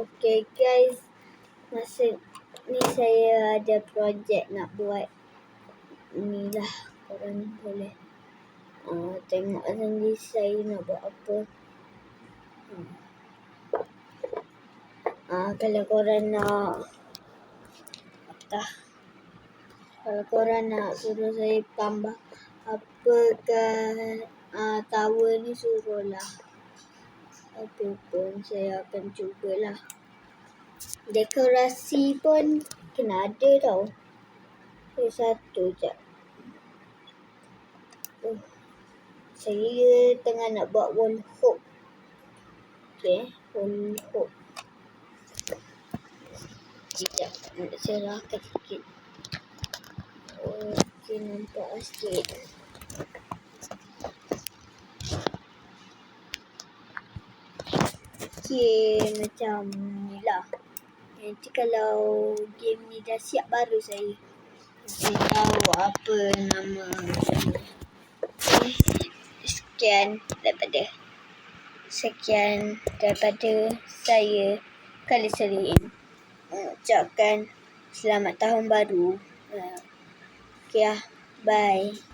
Okay guys, masa ni saya ada projek nak buat ni lah korang boleh uh, tengok sendiri saya nak buat apa. Hmm. Uh, kalau korang nak apa kalau korang nak suruh saya tambah apa ke uh, tower ni suruhlah apa pun saya akan cubalah. Dekorasi pun kena ada tau. Saya satu je. Uh, saya tengah nak buat wall hook. Okay, wall hook. Sekejap, nak serahkan sikit. Okay, nampak sikit. Okey, macam ni lah. Nanti kalau game ni dah siap baru saya saya tahu apa nama sekian daripada sekian daripada saya kali Serin ucapkan selamat tahun baru. Uh, okay lah. Bye.